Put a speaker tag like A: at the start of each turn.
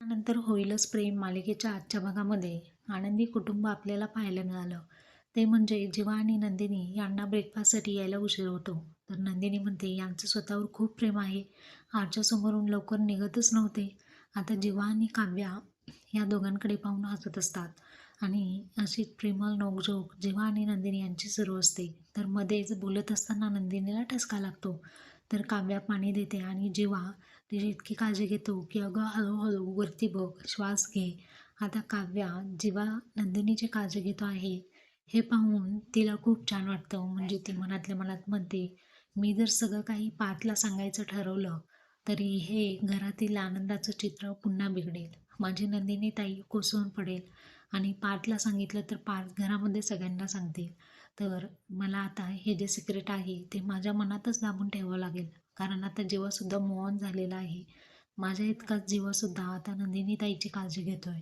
A: त्यानंतर होईलच प्रेम मालिकेच्या आजच्या भागामध्ये. आनंदी कुटुंब आपल्याला पाहायला मिळालं. ते म्हणजे जीवा आणि नंदिनी यांना ब्रेकफास्टसाठी यायला उशीर होतो. तर नंदिनी म्हणते यांचं स्वतःवर खूप प्रेम आहे. आरच्यासमोरून लवकर निघतच नव्हते. आता जीवा आणि काव्या या दोघांकडे पाहून हसत असतात आणि अशी प्रेमळ नोकझोक जीवा आणि नंदिनी यांची सुरू असते तर मध्येच बोलत असताना नंदिनीला ठसका लागतो. तर काव्या पाणी देते आणि जेव्हा तिची इतकी काळजी घेतो की अगं हळूहळू वरती बघ श्वास घे. आता काव्या जेव्हा नंदिनीची काळजी घेतो आहे हे पाहून तिला खूप छान वाटतं. म्हणजे ती मनातल्या मनात म्हणते मी जर सगळं काही पार्थला सांगायचं ठरवलं तरी हे घरातील आनंदाचं चित्र पुन्हा बिघडेल. माझी नंदिनी ताई कोसळून पडेल आणि पार्थला सांगितलं तर पार्थ घरामध्ये सगळ्यांना सांगतील. तर मला आता हे जे सिक्रेट आहे ते माझ्या मनातच दाबून ठेवावं लागेल. कारण आता जीवासुद्धा मूव ऑन झालेला आहे माझ्या इतकाच जीवासुद्धा आता नंदिनी ताईची काळजी घेतोय.